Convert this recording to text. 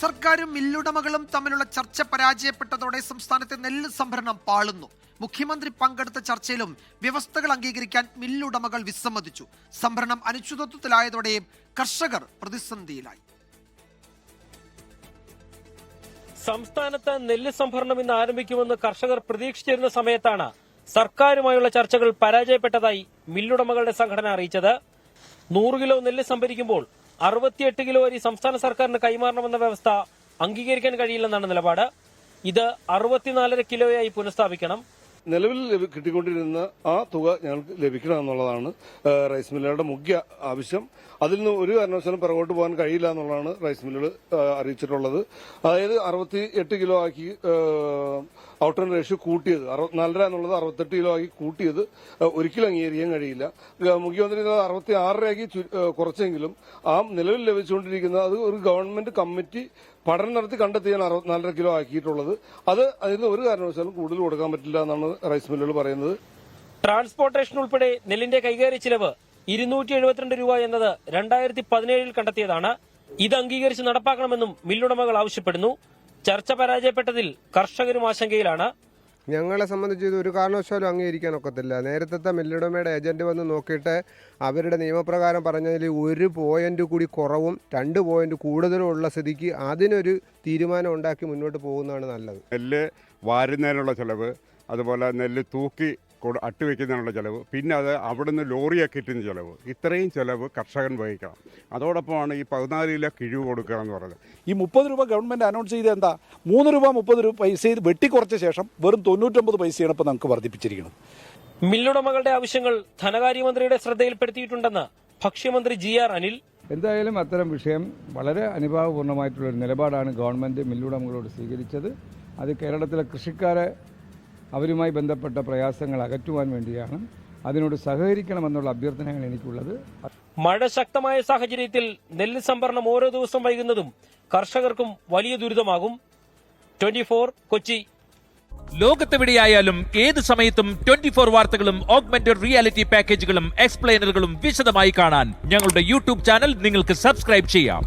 സർക്കാരും മില്ലുടമകളും തമ്മിലുള്ള ചർച്ച പരാജയപ്പെട്ടതോടെ സംസ്ഥാനത്തെ നെല്ല് സംഭരണം പാളുന്നു. മുഖ്യമന്ത്രി പങ്കെടുത്ത ചർച്ചയിലും വ്യവസ്ഥകൾ അംഗീകരിക്കാൻ മില്ലുടമകൾ വിസമ്മതിച്ചു. സംഭരണം അനിശ്ചിതത്വത്തിലായതോടെ കർഷകർ പ്രതിസന്ധിയിലായി. സംസ്ഥാനത്ത് നെല്ല് സംഭരണം ഇന്ന് ആരംഭിക്കുമെന്ന് കർഷകർ പ്രതീക്ഷിച്ചിരുന്ന സമയത്താണ് സർക്കാരുമായുള്ള ചർച്ചകൾ പരാജയപ്പെട്ടതായി മില്ലുടമകളുടെ സംഘടന അറിയിച്ചത്. നൂറ് കിലോ നെല്ല് സംഭരിക്കുമ്പോൾ അറുപത്തിയെട്ട് കിലോ അരി സംസ്ഥാന സർക്കാരിന് കൈമാറണമെന്ന വ്യവസ്ഥ അംഗീകരിക്കാൻ കഴിയില്ലെന്നാണ് നിലപാട്. ഇത് അറുപത്തിനാലര കിലോയായി പുനഃസ്ഥാപിക്കണം. നിലവിൽ കിട്ടിക്കൊണ്ടിരുന്ന ആ തുക ഞങ്ങൾക്ക് ലഭിക്കണം എന്നുള്ളതാണ് റൈസ് മില്ലുകളുടെ മുഖ്യ ആവശ്യം. അതിൽ നിന്ന് ഒരു കാരണവശാലും പിറകോട്ട് പോകാൻ കഴിയില്ല എന്നുള്ളതാണ് റൈസ് മില്ലുകൾ അറിയിച്ചിട്ടുള്ളത്. അതായത് അറുപത്തി എട്ട് കിലോ ആക്കി ഔട്ട് ആൻഡ് റേഷ്യോ കൂട്ടിയത്. അറുപത്തിനാലര എന്നുള്ളത് അറുപത്തെട്ട് കിലോ ആക്കി കൂട്ടിയത്. ഒരിക്കലും അംഗീകരിക്കാൻ കഴിയില്ല. മുഖ്യമന്ത്രി അറുപത്തി ആറരയാക്കി കുറച്ചെങ്കിലും ആ നിലവിൽ ലഭിച്ചുകൊണ്ടിരിക്കുന്ന അത് ഒരു ഗവൺമെന്റ് കമ്മിറ്റി പഠനം നടത്തി കണ്ടെത്തിയാണ് അറുപത്തിനാലര കിലോ ആക്കിയിട്ടുള്ളത്. അത് അതിന് ഒരു കാരണവശാലും കൂടുതൽ കൊടുക്കാൻ പറ്റില്ല എന്നാണ് റൈസ് മില്ലുകൾ പറയുന്നത്. ട്രാൻസ്പോർട്ടേഷൻ ഉൾപ്പെടെ നെല്ലിന്റെ കൈകാര്യ ചിലവ് ഇരുന്നൂറ്റി എഴുപത്തിരണ്ട് രൂപ എന്നത് രണ്ടായിരത്തി പതിനേഴിൽ കണ്ടെത്തിയതാണ്. ഇത് അംഗീകരിച്ച് നടപ്പാക്കണമെന്നും മില്ലുടമകൾ ആവശ്യപ്പെടുന്നു. ചർച്ച പരാജയപ്പെട്ടതിൽ കർഷകരും ആശങ്കയിലാണ്. ഞങ്ങളെ സംബന്ധിച്ച് ഇത് ഒരു കാരണവശാലും അംഗീകരിക്കാൻ ഒക്കത്തില്ല. നേരത്തെ മില്ലുടമയുടെ ഏജന്റ് വന്ന് നോക്കിയിട്ട് അവരുടെ നിയമപ്രകാരം പറഞ്ഞതിൽ ഒരു പോയിന്റ് കൂടി കുറവും രണ്ട് പോയിന്റ് കൂടുതലും ഉള്ള സ്ഥിതിക്ക് അതിനൊരു തീരുമാനം ഉണ്ടാക്കി മുന്നോട്ട് പോകുന്നതാണ് നല്ലത്. നെല്ല് വാരുന്നതിനുള്ള ചിലവ് അതുപോലെ നെല്ല് തൂക്കി അട്ടുവെക്കുന്നതിനുള്ള ചിലവ്. പിന്നെ അത് അവിടുന്ന് ലോറിയൊക്കെ ഇട്ടുന്ന ചിലവ്. ഇത്രയും ചിലവ് കർഷകൻ വഹിക്കണം. അതോടൊപ്പമാണ് ഈ പതിനാല് കിലോ കിഴിവ് കൊടുക്കുക എന്ന് പറയുന്നത് ഈ മുപ്പത് രൂപ ഗവൺമെന്റ് അനൗൺസ് ചെയ്ത് എന്താ? മൂന്ന് രൂപ മുപ്പത് രൂപ പൈസ വെട്ടിക്കുറച്ച ശേഷം വെറും തൊണ്ണൂറ്റൊമ്പത് പൈസയാണ് ഇപ്പോൾ നമുക്ക് വർദ്ധിപ്പിച്ചിരിക്കുന്നത്. മില്ലുടമകളുടെ ആവശ്യങ്ങൾ ധനകാര്യമന്ത്രിയുടെ ശ്രദ്ധയിൽപ്പെടുത്തിയിട്ടുണ്ടെന്ന് ഭക്ഷ്യമന്ത്രി ജി ആർ അനിൽ. എന്തായാലും അത്തരം വിഷയം വളരെ അനുഭാവപൂർണമായിട്ടുള്ള ഒരു നിലപാടാണ് ഗവൺമെന്റ് മില്ലുടമകളോട് സ്വീകരിച്ചത്. അത് കേരളത്തിലെ കൃഷിക്കാരെ അവരുമായി ബന്ധപ്പെട്ട പ്രയാസങ്ങൾ അകറ്റുവാൻ വേണ്ടിയാണ് അതിനോട് സഹകരിക്കണമെന്നുള്ള അഭ്യർത്ഥനകൾ എനിക്കുള്ളത്. മഴ ശക്തമായ സാഹചര്യത്തിൽ നെല്ല് സംഭരണം ഓരോ ദിവസം വൈകുന്നതും കർഷകർക്കും വലിയ ദുരിതമാകും. ട്വന്റി കൊച്ചി. ലോകത്തെവിടെയായാലും ഏത് സമയത്തും ട്വന്റി ഫോർ വാർത്തകളും ഓഗ്മെന്റഡ് റിയാലിറ്റി പാക്കേജുകളും എക്സ്പ്ലെയിനറുകളും വിശദമായി കാണാൻ ഞങ്ങളുടെ യൂട്യൂബ് ചാനൽ നിങ്ങൾക്ക് സബ്സ്ക്രൈബ് ചെയ്യാം.